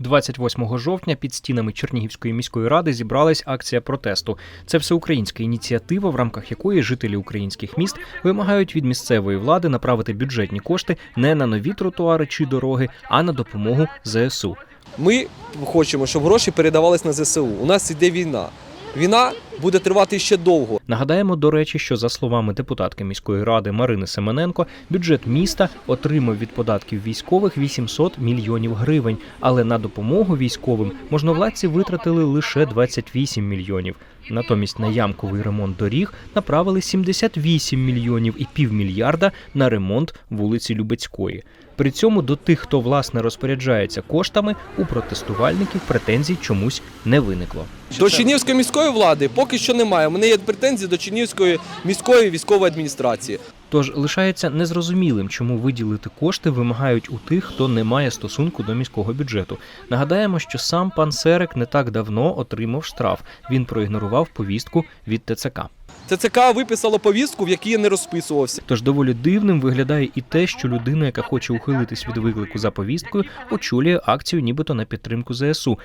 28 жовтня під стінами Чернігівської міської ради зібралась акція протесту. Це всеукраїнська ініціатива, в рамках якої жителі українських міст вимагають від місцевої влади направити бюджетні кошти не на нові тротуари чи дороги, а на допомогу ЗСУ. Ми хочемо, щоб гроші передавались на ЗСУ. У нас іде війна. Війна буде тривати ще довго. Нагадаємо, до речі, що за словами депутатки міської ради Марини Семененко, бюджет міста отримав від податків військових 800 мільйонів гривень, але на допомогу військовим можновладці витратили лише 28 мільйонів. Натомість на ямковий ремонт доріг направили 78 мільйонів і півмільярда на ремонт вулиці Любецької. При цьому до тих, хто власне розпоряджається коштами, у протестувальників претензій чомусь не виникло. До Чернігівської міської влади поки що немає. У мене є претензії до Чернігівської міської військової адміністрації. Тож лишається незрозумілим, чому виділити кошти вимагають у тих, хто не має стосунку до міського бюджету. Нагадаємо, що сам пан Серек не так давно отримав штраф. Він проігнорував повістку від ТЦК. ТЦК виписало повістку, в якій я не розписувався. Тож доволі дивним виглядає і те, що людина, яка хоче ухилитись від виклику за повісткою, очолює акцію, нібито на підтримку ЗСУ.